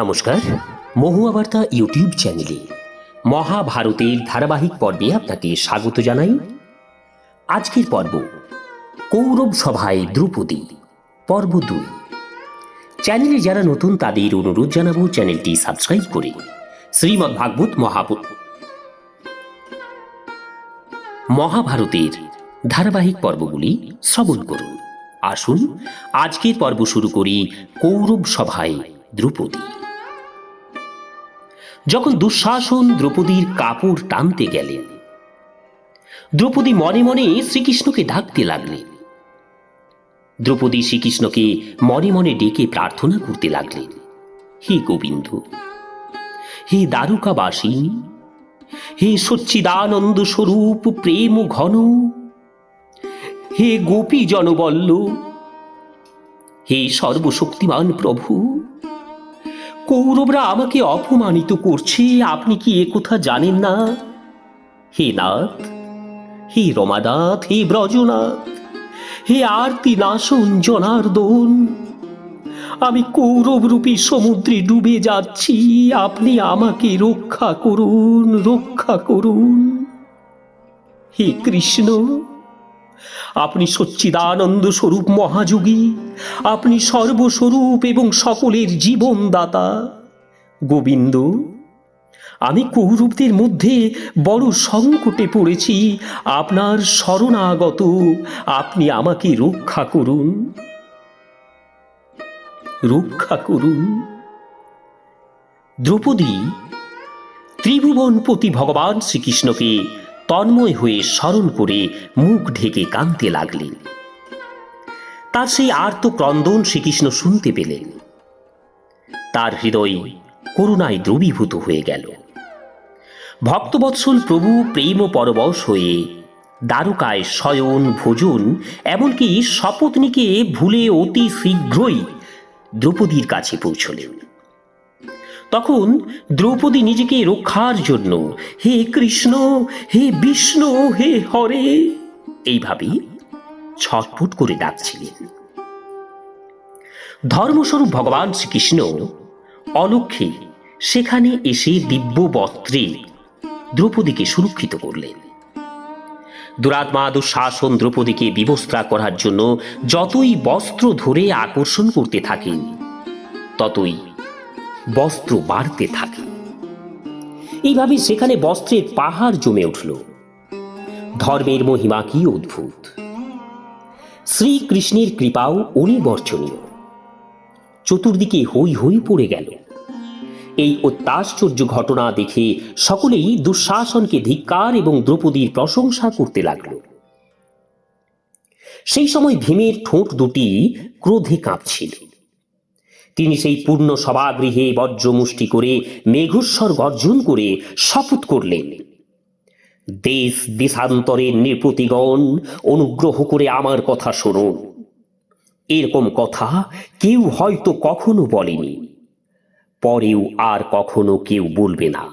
নমস্কার, মহুয়া বার্তা ইউটিউব চ্যানেলে মহাভারতের ধারাবাহিক পর্বে আপনাকে স্বাগত জানাই। আজকের পর্ব কৌরব সভায় দ্রৌপদী, পর্ব দুই। চ্যানেলে যারা নতুন তাদের অনুরোধ জানাব চ্যানেলটি সাবস্ক্রাইব করে শ্রীমদ্ ভাগবত মহাপ মহাভারতের ধারাবাহিক পর্বগুলি শ্রবণ করুন। আসুন, আজকের পর্ব শুরু করি কৌরব সভায় দ্রৌপদী। যখন দুঃশাসন দ্রৌপদীর কাপড় টানতে গেলেন। দ্রৌপদী মনে মনে শ্রীকৃষ্ণকে ডাকতে লাগলেন। দ্রৌপদী শ্রীকৃষ্ণকে মনে মনে ডেকে প্রার্থনা করতে লাগলেন, হে গোবিন্দ, হে দ্বারকাবাসী, হে সচ্চিদানন্দ স্বরূপ প্রেম ঘন, হে গোপী জনবল্ল হে সর্বশক্তিমান প্রভু কৌরবরা আমাকে অপমানিত করছে, আপনি কি একথা জানেন না? হে নাথ, হে রমানাথ হে ব্রজনাথ, হে আরতি নাশন জনার্দন, আমি কৌরবরূপী সমুদ্রে ডুবে যাচ্ছি, আপনি আমাকে রক্ষা করুন রক্ষা করুন। হে কৃষ্ণ আপনি সচ্চিদানন্দ স্বরূপ মহাযোগী, আপনি সর্বস্বরূপ এবং সকলের জীবনদাতা। গোবিন্দ, আমি কৌরবদের মধ্যে বড় সংকটে পড়েছি, আপনার শরণাগত আপনি আমাকে রক্ষা করুন। রক্ষা করুন। দ্রৌপদী ত্রিভুবনপতি ভগবান শ্রীকৃষ্ণকে তন্ময় হয়ে স্মরণ করে মুখ ঢেকে কাঁদতে লাগলেন। তার সেই আর্ত ক্রন্দন শ্রীকৃষ্ণ শুনতে পেলেন। তার হৃদয় করুণায় দ্রবীভূত হয়ে গেল। ভক্তবৎসল প্রভু প্রেম পরবশ হয়ে দ্বারকায় শয়ন, ভোজন, এমনকি শপথ নিকে ভুলে অতি শীঘ্রই দ্রৌপদীর কাছে পৌঁছলেন। তখন দ্রৌপদী নিজেকে রক্ষার জন্য হে কৃষ্ণ, হে বিষ্ণু, হে হরে এইভাবে ছটফট করে ডাকছিলেন। ধর্মস্বরূপ ভগবান শ্রীকৃষ্ণ অলক্ষে সেখানে এসে দিব্য বস্ত্রে দ্রৌপদীকে সুরক্ষিত করলেন। দুরাত্মা দুঃশাসন দ্রৌপদীকে বিবস্ত্রা করার জন্য যতই বস্ত্র ধরে আকর্ষণ করতে থাকেন, ততই বস্ত্র বাড়তে থাকে। এইভাবে সেখানে বস্ত্রের পাহাড় জমে উঠল। ধর্মের মহিমা কি অদ্ভুত। শ্রীকৃষ্ণের কৃপাও অনিবর্চনীয় চতুর্দিকে হই হই পড়ে গেল। এই অত্যাশ্চর্য ঘটনা দেখে সকলেই দুঃশাসনকে ধিক্কার এবং দ্রৌপদীর প্রশংসা করতে লাগল। সেই সময় ভীমের ঠোঁট দুটি ক্রোধে কাঁপছিল। তিনি সেই পূর্ণ সভাগৃহে বজ্রমুষ্টি করে, মেঘস্বর গর্জন করে শপথ করলেন। দেশ দেশান্তরের নৃপতিগণ, অনুগ্রহ করে আমার কথা শুনুন। এরকম কথা কেউ হয়তো কখনো বলেনি। পরেও আর কখনো কেউ বলবে না।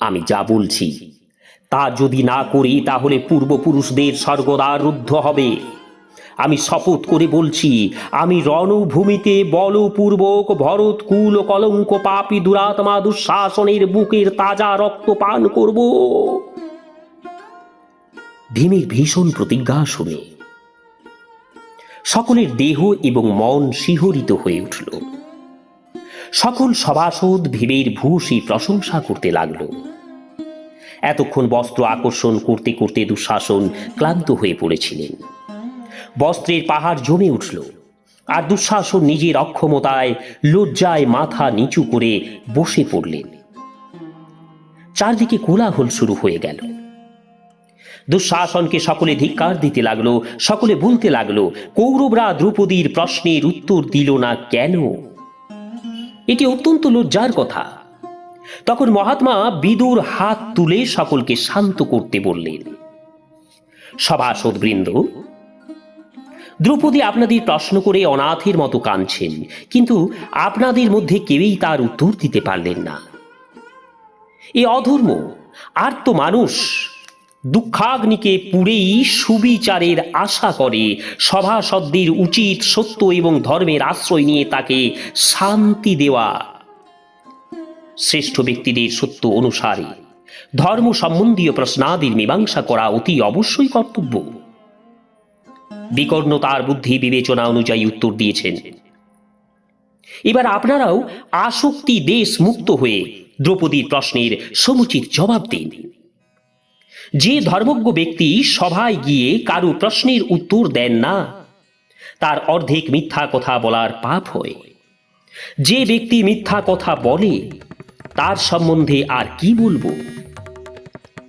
আমি যা বলছি, তা যদি না করি তাহলে পূর্বপুরুষদের সর্বদা রুদ্ধ হবে। আমি শপথ করে বলছি, আমি রণভূমিতে বলপূর্বক ভরত কুল কলঙ্ক পাপি দুরাত্মা দুঃশাসনের বুকের তাজা রক্ত পান করব। ভীমের ভীষণ প্রতিজ্ঞা শুনে সকলের দেহ এবং মন শিহরিত হয়ে উঠল। সকল সভাসদ ভীমের ভূষী প্রশংসা করতে লাগল। এতক্ষণ বস্ত্র আকর্ষণ করতে করতে দুঃশাসন ক্লান্ত হয়ে পড়েছিলেন। বস্ত্রের পাহাড় জমে উঠল। আর দুঃশাসন নিজের অক্ষমতায় লজ্জায় মাথা নিচু করে বসে পড়লেন। চারদিকে কোলাহল শুরু হয়ে গেল। দুঃশাসনকে সকলে ধিক্কার দিতে লাগল, সকলে বলতে লাগল, কৌরবরা দ্রৌপদীর প্রশ্নের উত্তর দিল না কেন? এটি অত্যন্ত লজ্জার কথা। তখন মহাত্মা বিদুর হাত তুলে সকলকে শান্ত করতে বললেন, সভাসদবৃন্দ দ্রৌপদী আপনাদের প্রশ্ন করে অনাথের মতো কাঁদছেন, কিন্তু আপনাদের মধ্যে কেউই তার উত্তর দিতে পারলেন না। এ অধর্ম, আর তো মানুষ। দুঃখাগ্নিকে পুড়েই সুবিচারের আশা করে, সভাসদদের উচিত সত্য এবং ধর্মের আশ্রয় নিয়ে তাকে শান্তি দেওয়া। শ্রেষ্ঠ ব্যক্তিদের সত্য অনুসারে, ধর্ম সম্বন্ধীয় প্রশ্নাদির মীমাংসা করা অতি অবশ্যই কর্তব্য। বিকর্ণ তার বুদ্ধি বিবেচনা অনুযায়ী উত্তর দিয়েছেন। এবার আপনারাও আসক্তি দেশ মুক্ত হয়ে দ্রৌপদীর প্রশ্নের সমুচিত জবাব দিন। যে ধর্মজ্ঞ ব্যক্তি সভায় গিয়ে কারও প্রশ্নের উত্তর দেন না, তার অর্ধেক মিথ্যা কথা বলার পাপ হয়। যে ব্যক্তি মিথ্যা কথা বলে, তার সম্বন্ধে আর কি বলব?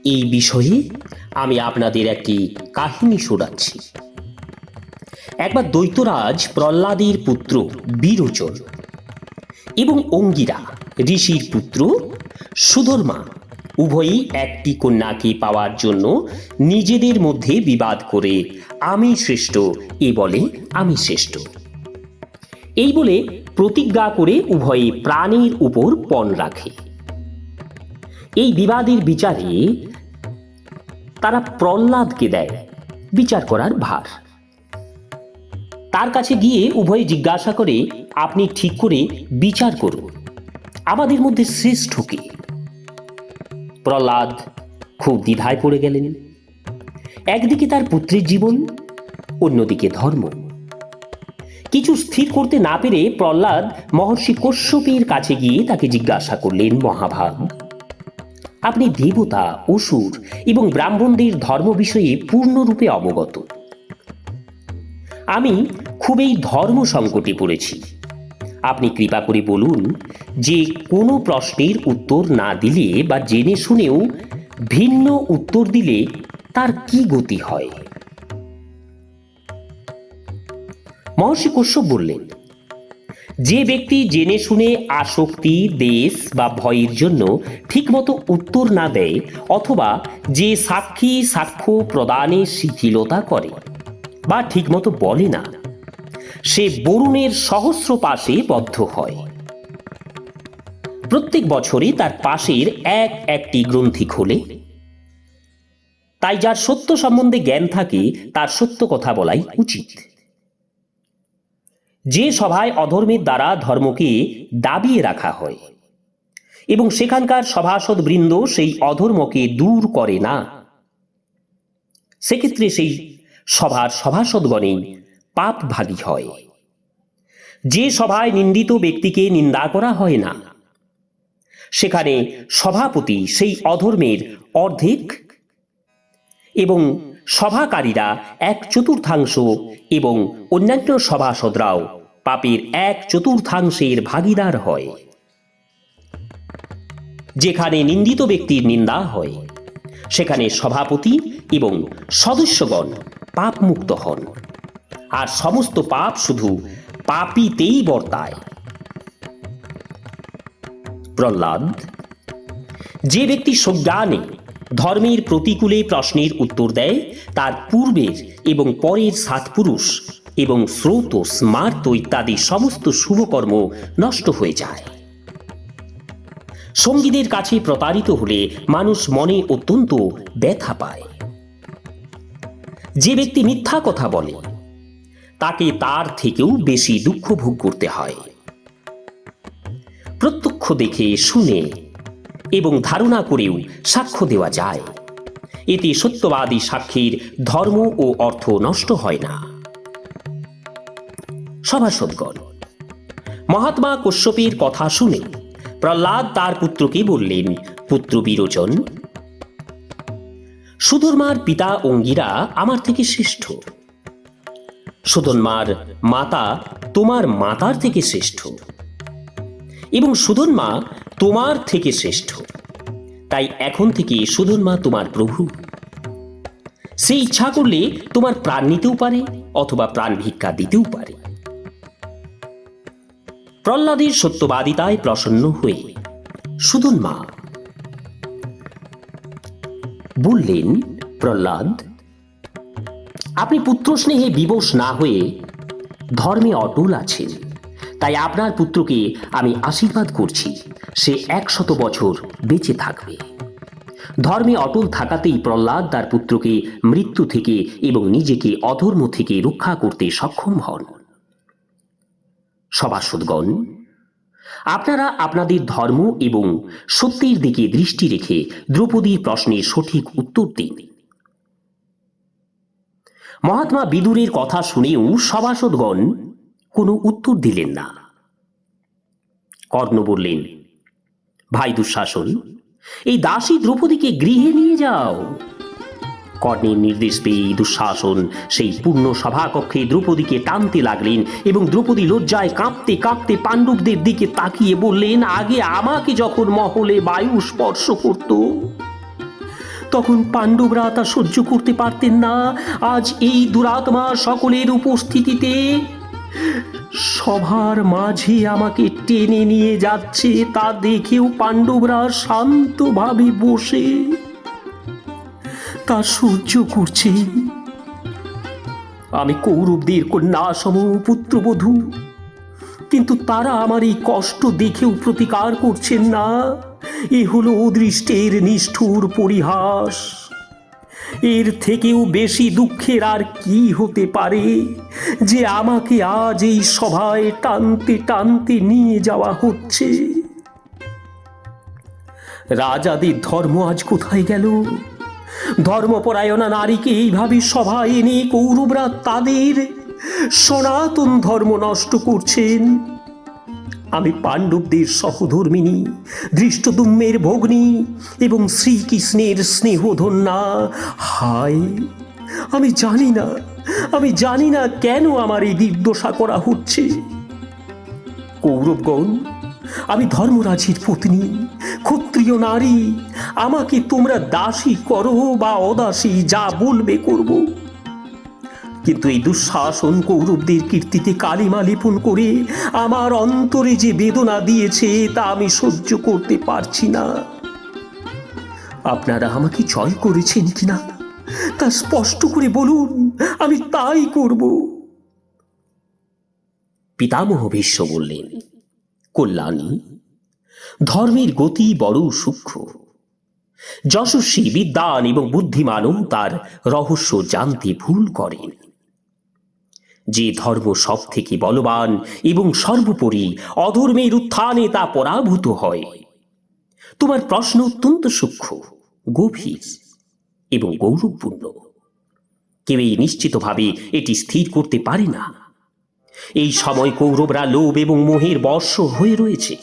এই বিষয়ে আমি আপনাদের একটি কাহিনী শোনাচ্ছি। একবার দৈত্যরাজ প্রহ্লাদের পুত্র বীরোচন এবং অঙ্গিরা ঋষির পুত্র সুধর্মা উভয়ই একটি কন্যাকে পাওয়ার জন্য নিজেদের মধ্যে বিবাদ করে, আমি শ্রেষ্ঠ এ বলে, আমি শ্রেষ্ঠ এই বলে প্রতিজ্ঞা করে উভয়ে প্রাণীর উপর পণ রাখে। এই বিবাদের বিচারে তারা প্রহ্লাদকে দেয় বিচার করার ভার। তার কাছে গিয়ে উভয়ে জিজ্ঞাসা করে, আপনি ঠিক করে বিচার করুন। আমাদের মধ্যে শ্রেষ্ঠ কে? প্রহ্লাদ খুব দ্বিধায় পড়ে গেলেন। একদিকে তার পুত্রের জীবন, অন্যদিকে ধর্ম। কিছু স্থির করতে না পেরে প্রহ্লাদ মহর্ষি কশ্যপের কাছে গিয়ে তাকে জিজ্ঞাসা করলেন মহাভাগ আপনি দেবতা, অসুর এবং ব্রাহ্মণদের ধর্ম বিষয়ে পূর্ণরূপে অবগত। আমি খুবই ধর্ম সংকটে পড়েছি। আপনি কৃপা করে বলুন যে কোনো প্রশ্নের উত্তর না দিলে বা জেনে শুনেও ভিন্ন উত্তর দিলে তার কি গতি হয়? মহর্ষি কশ্যপ বললেন, যে ব্যক্তি জেনে শুনে আসক্তি, দেশ বা ভয়ের জন্য ঠিকমতো উত্তর না দেয় অথবা যে সাক্ষী, সাক্ষ্য প্রদানে শিথিলতা করে বা ঠিকমতো বলে না সে বরুণের সহস্র পাশে বদ্ধ হয়। প্রত্যেক বছরই তার পাশের এক একটি গ্রন্থি খোলে। তাই যার সত্য সম্বন্ধে জ্ঞান থাকে, তার সত্য কথা বলাই উচিত। যে সভায় অধর্মের দ্বারা ধর্মকে দাবিয়ে রাখা হয় এবং সেখানকার সভাসদ বৃন্দ সেই অধর্মকে দূর করে না, সেক্ষেত্রে সেই সভার সভাসদগণেই পাপ ভাগী হয়। যে সভায় নিন্দিত ব্যক্তিকে নিন্দা করা হয় না, সেখানে সভাপতি সেই অধর্মের অর্ধেক এবং সভাকারীরা এক চতুর্থাংশ এবং অন্যান্য সভাসদরাও পাপের এক চতুর্থাংশের ভাগিদার হয়। যেখানে নিন্দিত ব্যক্তির নিন্দা হয়, সেখানে সভাপতি এবং সদস্যগণ পাপ মুক্ত হন। আর সমস্ত পাপ শুধু পাপিতেই বর্তায়। প্রহ্লাদ, যে ব্যক্তি সজ্ঞানে ধর্মের প্রতিকূলে প্রশ্নের উত্তর দেয়, তার পূর্বের এবং পরের সাত পুরুষ এবং স্রোত, স্মার্ত ইত্যাদি সমস্ত শুভকর্ম নষ্ট হয়ে যায়। সঙ্গীদের কাছে প্রতারিত হলে মানুষ মনে অত্যন্ত ব্যথা পায়। যে ব্যক্তি মিথ্যা কথা বলে তাকে তার থেকেও বেশি দুঃখ ভোগ করতে হয়। প্রত্যক্ষ দেখে, শুনে এবং ধারণা করেও সাক্ষ্য দেওয়া যায়। এতে সত্যবাদী সাক্ষীর ধর্ম ও অর্থ নষ্ট হয় না। সভাসদগণ, মহাত্মা কশ্যপের কথা শুনে প্রহ্লাদ তার পুত্রকে বললেন, পুত্র বিরোচন, সুধর্মার পিতা অঙ্গিরা আমার থেকে শ্রেষ্ঠ। সুধন্মার মাতা তোমার মাতার থেকে শ্রেষ্ঠ। এবং সুধন্মা তোমার থেকে শ্রেষ্ঠ। তাই এখন থেকে সুধন্মা তোমার প্রভু। সে ইচ্ছা করলে তোমার প্রাণ নিতেও পারে অথবা প্রাণ ভিক্ষা দিতেও পারে। প্রহ্লাদের সত্যবাদিতায় প্রসন্ন হয়ে সুধন্মা বললেন, প্রহ্লাদ আপনি পুত্র স্নেহে বিবশ না হয়ে ধর্মে অটল আছেন। তাই আপনার পুত্রকে আমি আশীর্বাদ করছি, সে একশত বছর বেঁচে থাকবে। ধর্মে অটল থাকাতেই প্রহ্লাদ তার পুত্রকে মৃত্যু থেকে এবং নিজেকে অধর্ম থেকে রক্ষা করতে সক্ষম হন। সভাসদগণ, আপনারা আপনাদের ধর্ম এবং সত্যের দিকে দৃষ্টি রেখে দ্রৌপদীর প্রশ্নের সঠিক উত্তর দিন। মহাত্মা বিদুরের কথা শুনেও সভাসদগণ কোনো উত্তর দিলেন না। কর্ণ বললেন, ভাই দুঃশাসন, এই দাসী দ্রৌপদীকে গৃহে নিয়ে যাও। কর্ণের নির্দেশ পেয়ে দুঃশাসন সেই পূর্ণ সভাকক্ষে দ্রৌপদীকে টানতে লাগলেন এবং দ্রৌপদী লজ্জায় কাঁপতে কাঁপতে পাণ্ডবদের দিকে তাকিয়ে বললেন, আগে আমাকে যখন মহলে বায়ু স্পর্শ করত তখন পাণ্ডবরা তা সহ্য করতে পারতেন না। আজ এই দুরাত্মা সকলের উপস্থিতিতে সভার মাঝে আমাকে টেনে নিয়ে যাচ্ছে, তা দেখেও পাণ্ডবরা শান্তভাবে বসে তা সহ্য করছে। আমি কৌরবদের কন্যা সম পুত্রবধূ, কিন্তু তারা আমার এই কষ্ট দেখেও প্রতিকার করছেন না। এ হলো অদৃষ্টের নিষ্ঠুর পরিহাস। এর থেকেও বেশি দুঃখের আর কি হতে পারে যে আমাকে আজ এই সভায় টানতে টানতে নিয়ে যাওয়া হচ্ছে? রাজাদের ধর্ম আজ কোথায় গেল? ধর্মপরায়ণা নারীকে এইভাবে সভায় এনে কৌরবরা তাদের সনাতন ধর্ম নষ্ট করছেন। আমি পাণ্ডবদের সহধর্মিনী দৃষ্টদুম্মের ভগ্নী এবং শ্রীকৃষ্ণের স্নেহধন্যা। হায়, আমি জানি না, আমি জানি না কেন আমার এই দিগ্দশা করা হচ্ছে। কৌরবগণ, আমি ধর্মরাজের পত্নী, ক্ষত্রিয় নারী, আমাকে তোমরা দাসী করো বা অদাসী যা বলবে করব। কিন্তু এই দুঃশাসন কৌরবদের কীর্তিতে কালিমা লেপন করে আমার অন্তরে যে বেদনা দিয়েছে তা আমি সহ্য করতে পারছি না। আপনারা আমাকে জয় করেছেন কিনা তা স্পষ্ট করে বলুন, আমি তাই করব। পিতামহ ভীষ্ম বললেন, কল্যাণী, ধর্মের গতি বড় সূক্ষ্ম। যশস্বী বিদ্যান এবং বুদ্ধিমানও তার রহস্য জানতে ভুল করেন। যে ধর্ম সব থেকে বলবান এবং সর্বোপরি অধর্মের উত্থানে তা পরাভূত হয়। তোমার প্রশ্ন অত্যন্ত সূক্ষ্ম, গভীর এবং গৌরবপূর্ণ। কেউই নিশ্চিতভাবে এটি স্থির করতে পারে না। এই সময় কৌরবরা লোভ এবং মোহের বর্ষ হয়ে রয়েছে।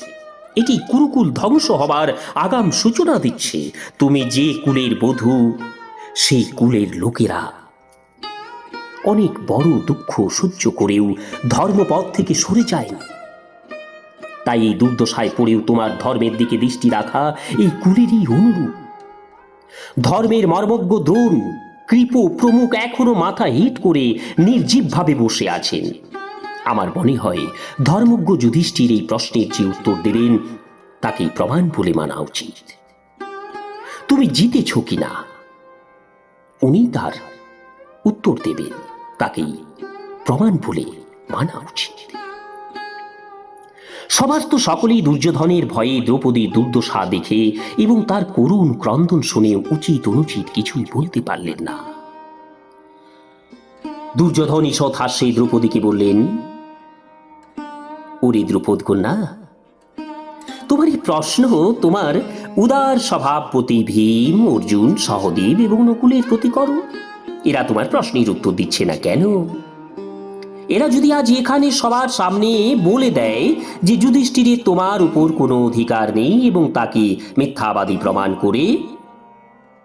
এটি কুরুকুল ধ্বংস হবার আগাম সূচনা দিচ্ছে। তুমি যে কুলের বধূ, সেই কুলের লোকেরা অনেক বড় দুঃখ সহ্য করেও ধর্মপথ থেকে সরে যায় না। তাই এই দুর্দশায় পড়েও তোমার ধর্মের দিকে দৃষ্টি রাখা এই কুলেরই অনুরূপ। ধর্মের মর্মজ্ঞ দ্রোণ, কৃপ প্রমুখ এখনও মাথা হিট করে নির্জীবভাবে বসে আছেন। আমার মনে হয় ধর্মজ্ঞ যুধিষ্ঠির এই প্রশ্নের যে উত্তর দেবেন, তাকেই প্রমাণ বলে মানা উচিত। তুমি জিতেছ কিনা? উনি তার উত্তর দেবেন। তাকেই প্রমাণ বলে মানা উচিত। সবার তো সকলেই দুর্যোধনের ভয়ে দ্রৌপদীর দুর্দশা দেখে এবং তার করুণ ক্রন্দন শুনে উচিত অনুচিত কিছুই বলতে পারলেন না। দুর্যোধন ঈষৎ হাস্যে দ্রৌপদীকে বললেন, ওরে দ্রৌপদ কন্যা, তোমার এই প্রশ্ন, তোমার উদার স্বভাবপতি ভীম, অর্জুন, সহদেব এবং নকুলের প্রতি করো এরা তোমার প্রশ্নের উত্তর দিচ্ছে না কেন? এরা যদি আজ এখানে সবার সামনে বলে দেয় যে যুধিষ্ঠিরের তোমার উপর কোনো অধিকার নেই এবং তাকে মিথ্যাবাদী প্রমাণ করে,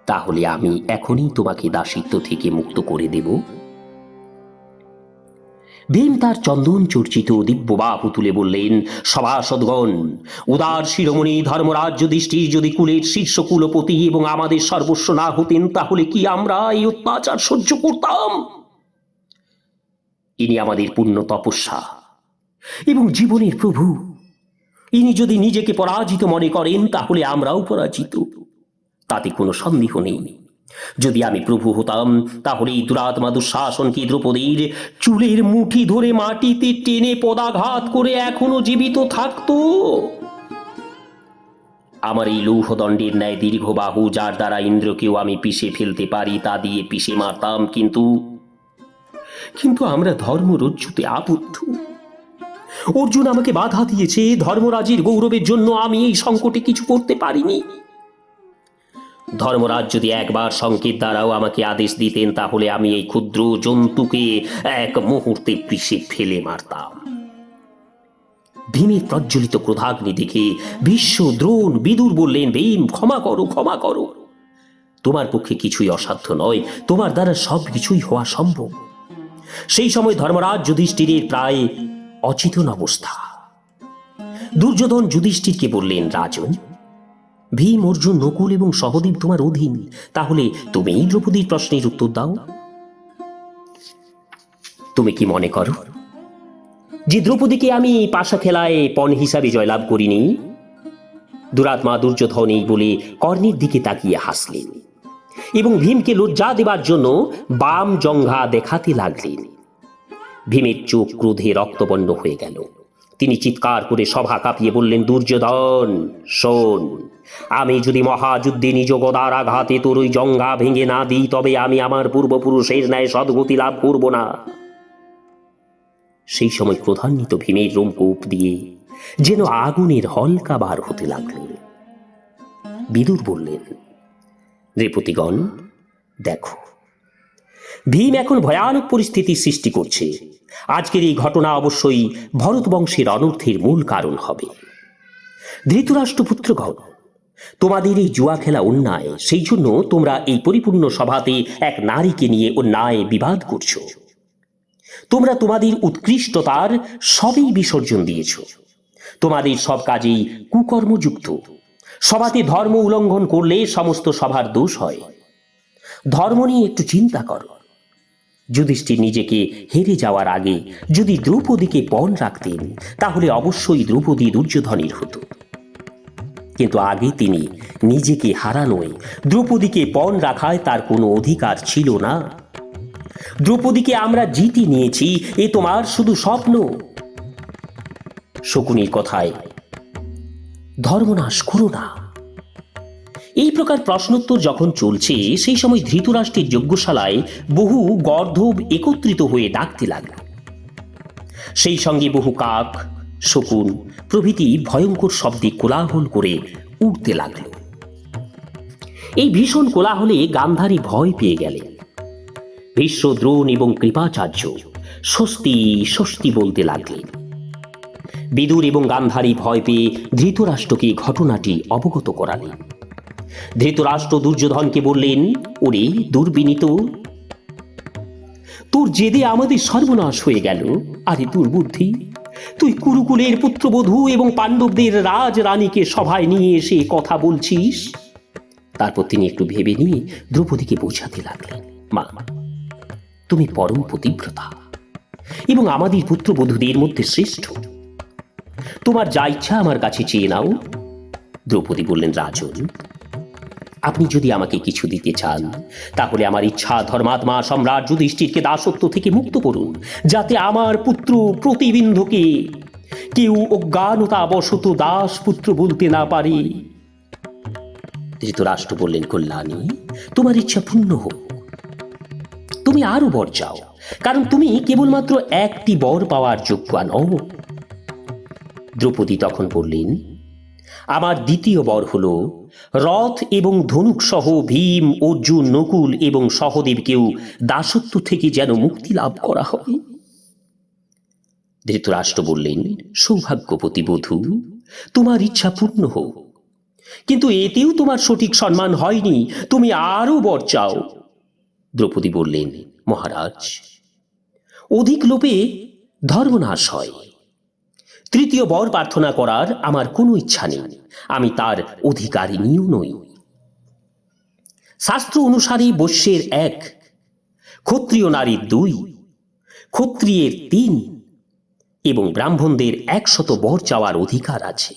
তাহলে আমি এখনই তোমাকে দাসিত্ব থেকে মুক্ত করে দেব। ভীম তার চন্দন চর্চিত দিব্য বাহু তুলে বললেন, সভাসদগণ, উদার শিরোমণি ধর্মরাজ যুধিষ্ঠির যদি কুলের শীর্ষ কুলপতি এবং আমাদের সর্বস্ব না হতেন, তাহলে কি আমরা এই অত্যাচার সহ্য করতাম? ইনি আমাদের পূর্ণ তপস্যা এবং জীবনের প্রভু। ইনি যদি নিজেকে পরাজিত মনে করেন, তাহলে আমরাও পরাজিত। তাতে কোনো সন্দেহ নেই। যদি আমি প্রভু হতাম তাহলে এই দুরাত্মা দুঃশাসনকে দ্রৌপদীর? চুলের মুঠি ধরে মাটিতে টেনে পদাঘাত করে এখনও জীবিত থাকতো? আমার এই লৌহদণ্ডের ন্যায় দীর্ঘ বাহু যার দ্বারা ইন্দ্রকেও আমি পিষে ফেলতে পারি, তা দিয়ে পিষে মারতাম কিন্তু। কিন্তু আমরা ধর্মরজ্জুতে আবদ্ধ। অর্জুন আমাকে বাধা দিয়েছে, ধর্মরাজির গৌরবের জন্য আমি এই সংকটে কিছু করতে পারিনি। ধর্মরাজ যদি একবার সংকেত দ্বারাও আমাকে আদেশ দিতেন, তাহলে আমি এই ক্ষুদ্র জন্তুকে এক মুহূর্তে পিষে ফেলে মারতাম। ভীমের প্রজ্বলিত ক্রোধাগ্নি দেখে ভীষ্ম, দ্রোণ, বিদুর বললেন, ভীম, ক্ষমা করো ক্ষমা করো। তোমার পক্ষে কিছুই অসাধ্য নয়, তোমার দ্বারা সব কিছুই হওয়া সম্ভব। সেই সময় ধর্মরাজ যুধিষ্ঠিরের প্রায় অচেতন অবস্থা। দুর্যোধন যুধিষ্ঠিরকে বললেন, রাজন ভীম, অর্জুন, নকুল এবং সহদেব তোমার অধীন। তাহলে তুমি এই দ্রৌপদীর প্রশ্নের উত্তর দাও। তুমি কি মনে করো যে দ্রৌপদীকে আমি পাশা খেলায় পণ হিসাবে জয়লাভ করিনি? দুরাত্মা দুর্যোধন এই বলে কর্ণের দিকে তাকিয়ে হাসলেন এবং ভীমকে লজ্জা দেবার জন্য বাম জঙ্ঘা দেখাতে লাগলেন। ভীমের চোখ ক্রোধে রক্তবর্ণ হয়ে গেল। তিনি চিৎকার করে সভা কাঁপিয়ে বললেন, দুর্যোধন, শোন, আমি যদি মহাযুদ্ধে নিজ গদার আঘাতে তোর ওই জঙ্ঘা ভেঙে না দিই, তবে আমি আমার পূর্বপুরুষের ন্যায় সদ্গতি লাভ করব না। সেই সময় ক্রধান্বিত ভীমের রোমকূপ দিয়ে যেন আগুনের হলকা বার হতে লাগল। বিদুর বললেন নৃপতিগণ দেখো, ভীম এখন ভয়ানক পরিস্থিতি সৃষ্টি করছে। আজকের এই ঘটনা অবশ্যই ভরত বংশের অনর্থের মূল কারণ হবে। ধৃতরাষ্ট্রপুত্রগণ তোমাদের এই জুয়া খেলা অন্যায়, সেই জন্য তোমরা এই পরিপূর্ণ সভাতে এক নারীকে নিয়ে অন্যায় বিবাদ করছ। তোমরা তোমাদের উৎকৃষ্টতার সবই বিসর্জন দিয়েছ। তোমাদের সব কাজেই কুকর্মযুক্ত। সভাতে ধর্ম উল্লঙ্ঘন করলে সমস্ত সভার দোষ হয়। ধর্ম নিয়ে একটু চিন্তা করো। যুধিষ্ঠির নিজেকে হেরে যাওয়ার আগে যদি দ্রৌপদীকে পণ রাখতেন, তাহলে অবশ্যই দ্রৌপদী দুর্যোধনের হতো। কিন্তু আগে তিনি নিজেকে হারানোয় দ্রৌপদীকে পণ রাখায় তার কোনো অধিকার ছিল না। দ্রৌপদীকে আমরা জিতে নিয়েছি, এ তোমার শুধু স্বপ্ন। শকুনির কথায়, ধর্মনাশ করো না। এই প্রকার প্রশ্নোত্তর যখন চলছে, সেই সময় ধৃতরাষ্ট্রের যজ্ঞশালায় বহু গর্ধব একত্রিত হয়ে ডাকতে লাগল। সেই সঙ্গে বহু কাক, শকুন প্রভৃতি ভয়ঙ্কর শব্দে কোলাহল করে উঠতে লাগল। এই ভীষণ কোলাহলে গান্ধারী ভয় পেয়ে গেলেন। ভীষ্ম দ্রোণ এবং কৃপাচার্য স্বস্তি স্বস্তি বলতে লাগলেন। বিদুর এবং গান্ধারী ভয় পেয়ে ধৃতরাষ্ট্রকে ঘটনাটি অবগত করালেন। ধৃতরাষ্ট্র দুর্যোধনকে বললেন, ওরে দুর্বিনীত, তোর জেদে আমাদের সর্বনাশ হয়ে গেল। আরে দুর্বুদ্ধি, তুই কুরুকুলের পুত্রবধূ এবং পাণ্ডবদের রাজ রানীকে সভায় নিয়ে এসে কথা বলছিস? তারপর তিনি একটু ভেবে নিয়ে দ্রৌপদীকে বোঝাতে লাগলেন, মা, তুমি পরম পতিব্রতা এবং আমাদের পুত্রবধূদের মধ্যে শ্রেষ্ঠ। তোমার যা ইচ্ছা আমার কাছে চেয়ে নাও। দ্রৌপদী বললেন, রাজন আপনি যদি আমাকে কিছু দিতে চান, তাহলে আমার ইচ্ছা ধর্মাত্মা সম্রাট যুধিষ্ঠিরকে দাসত্ব থেকে মুক্ত করুন, যাতে আমার পুত্র প্রতিবিন্ধকে কেউ অজ্ঞানতা বশত দাস পুত্র বলতে না পারে। ধৃতরাষ্ট্র বললেন, কল্যাণী, তোমার ইচ্ছা পূর্ণ হোক। তুমি আরও বর চাও, কারণ তুমি কেবলমাত্র একটি বর পাওয়ার যোগ্য নও। দ্রৌপদী তখন বললেন, আমার দ্বিতীয় বর হল রথ এবং ধনুক সহ ভীম, অর্জুন, নকুল এবং সহদেবকেও দাসত্ব থেকে যেন মুক্তি লাভ করা হয়। ধৃতরাষ্ট্র বললেন সৌভাগ্যবতী বধূ, তোমার ইচ্ছা পূর্ণ হোক। কিন্তু এতেও তোমার সঠিক সম্মান হয়নি, তুমি আরও বর চাও। দ্রৌপদী বললেন, মহারাজ, অধিক লোপে ধর্মনাশ হয়। তৃতীয় বর প্রার্থনা করার আমার কোনো ইচ্ছা নেই। আমি তার অধিকারিণীও নই। শাস্ত্র অনুসারে বৈশ্যের এক, ক্ষত্রিয় নারীর দুই, ক্ষত্রিয়ের তিন এবং ব্রাহ্মণদের একশত বর চাওয়ার অধিকার আছে।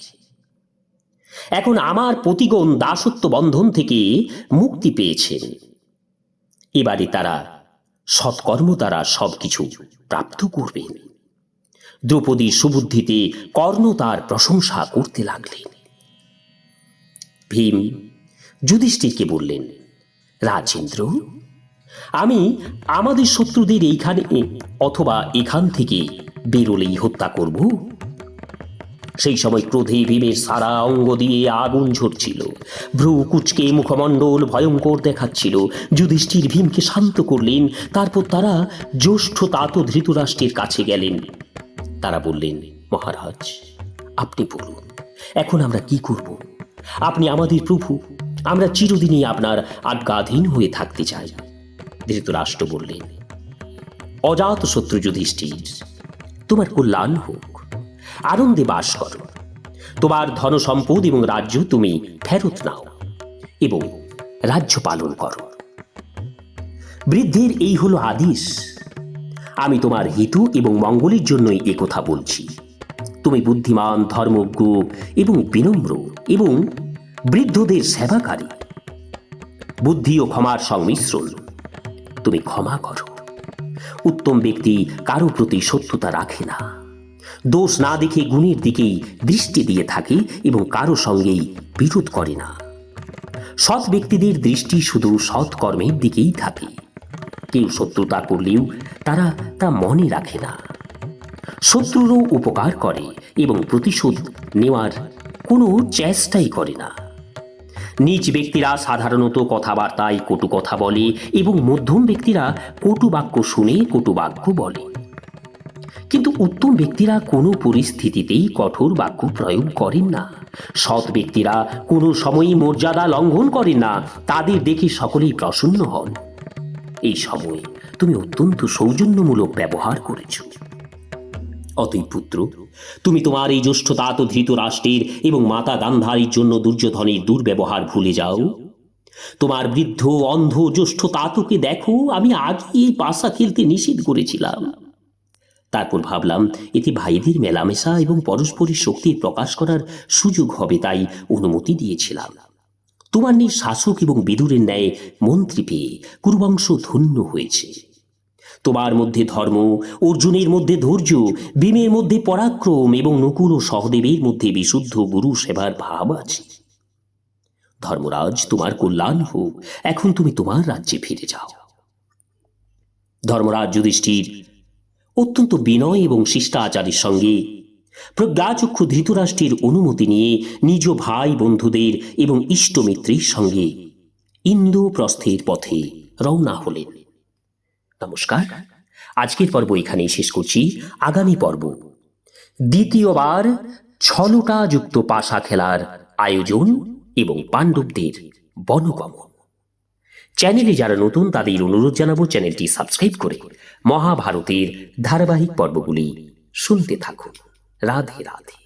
এখন আমার প্রতিগণ দাসত্ব বন্ধন থেকে মুক্তি পেয়েছেন। এবারে তারা সৎকর্ম দ্বারা সবকিছু প্রাপ্ত করবেন। দ্রৌপদীর সুবুদ্ধিতে কর্ণ তার প্রশংসা করতে লাগলেন। ভীম যুধিষ্ঠিরকে বললেন, রাজেন্দ্র, আমি আমাদের শত্রুদের এইখানে অথবা এখান থেকে বেরোলেই হত্যা করব। সেই সময় ক্রোধে ভীমের সারা অঙ্গ দিয়ে আগুন ঝরছিল ভ্রু কুচকে মুখমণ্ডল ভয়ঙ্কর দেখাচ্ছিল। যুধিষ্ঠির ভীমকে শান্ত করলেন, তারপর তারা জ্যৈষ্ঠ তাত ধৃতরাষ্ট্রের কাছে গেলেন। তারা বললেন, মহারাজ, আপনি বলুন, এখন আমরা কি করব? আপনি আমাদের প্রভু। আমরা চিরদিনই আপনার আজ্ঞাধীন হয়ে থাকতে চাই। ধৃতরাষ্ট্র বললেন, অজাত শত্রু যুধিষ্ঠির, তোমার কল্যাণ হোক। আনন্দে বাস করো। তোমার ধন সম্পদ এবং রাজ্য তুমি ফেরত নাও এবং রাজ্য পালন করো। বৃদ্ধের এই হলো আদেশ। আমি তোমার হিতু এবং মঙ্গলের জন্যই একথা বলছি। তুমি বুদ্ধিমান, ধর্মজ্ঞ এবং বিনম্র এবং বৃদ্ধদের সেবাকারী। বুদ্ধি ও ক্ষমার সংমিশ্রণ তুমি ক্ষমা করো। উত্তম ব্যক্তি কারও প্রতি সত্যতা রাখে না। দোষ না দেখে গুণের দিকেই দৃষ্টি দিয়ে থাকে এবং কারও সঙ্গেই বিরোধ করে না। সৎ ব্যক্তিদের দৃষ্টি শুধু সৎ কর্মের দিকেই থাকে। কেউ শত্রুতা করলেও তারা তা মনে রাখে না। শত্রুরও উপকার করে এবং প্রতিশোধ নেওয়ার কোনো চেষ্টাই করে না। নিজ ব্যক্তিরা সাধারণত কথাবার্তায় কটু কথা বলে এবং মধ্যম ব্যক্তিরা কটু বাক্য শুনে কটু বাক্য বলে। কিন্তু উত্তম ব্যক্তিরা কোনো পরিস্থিতিতেই কঠোর বাক্য প্রয়োগ করেন না। সৎ ব্যক্তিরা কোনো সময়ই মর্যাদা লঙ্ঘন করেন না, তাদের দেখে সকলেই প্রসন্ন হন। এই সময় তুমি অত্যন্ত সৌজন্যমূলক ব্যবহার করেছ। অতই পুত্র, তুমি তোমার এই জ্যেষ্ঠতাত ধৃত রাষ্ট্রের এবং মাতা গান্ধারীর জন্য দুর্যোধনের দুর্ব্যবহার ভুলে যাও। তোমার বৃদ্ধ অন্ধ জ্যেষ্ঠ তাতকে দেখো, আমি আগে এই পাশা খেলতে নিষেধ করেছিলাম। তারপর ভাবলাম, এতে ভাইদের মেলামেশা এবং পরস্পরের শক্তির প্রকাশ করার সুযোগ হবে তাই অনুমতি দিয়েছিলাম। তোমার নিয়ে শাসক এবং বিদুরের ন্যায় মন্ত্রী পেয়ে কুরুবংশ ধন্য হয়েছে। তোমার মধ্যে ধর্ম, অর্জুনের মধ্যে ধৈর্য, ভীমের মধ্যে পরাক্রম এবং নকুল ও সহদেবের মধ্যে বিশুদ্ধ গুরু সেবার ভাব আছে। ধর্মরাজ, তোমার কল্যাণ হোক, এখন তুমি তোমার রাজ্যে ফিরে যাও। ধর্মরাজ যুধিষ্ঠির, অত্যন্ত বিনয় এবং শিষ্টাচারের সঙ্গে প্রজ্ঞাচক্ষু ধৃতরাষ্ট্রের অনুমতি নিয়ে নিজ ভাই বন্ধুদের এবং ইষ্টমিত্রের সঙ্গে ইন্দ্রপ্রস্থের পথে রওনা হলেন। নমস্কার। আজকের পর্ব এখানেই শেষ করছি। আগামী পর্ব। দ্বিতীয়বার ছলটা যুক্ত পাশা খেলার আয়োজন এবং পাণ্ডবদের বনগমন। চ্যানেলে যারা নতুন, তাদের অনুরোধ জানাব চ্যানেলটি সাবস্ক্রাইব করে মহাভারতের ধারাবাহিক পর্বগুলি শুনতে থাকুন। রাধে রাধে।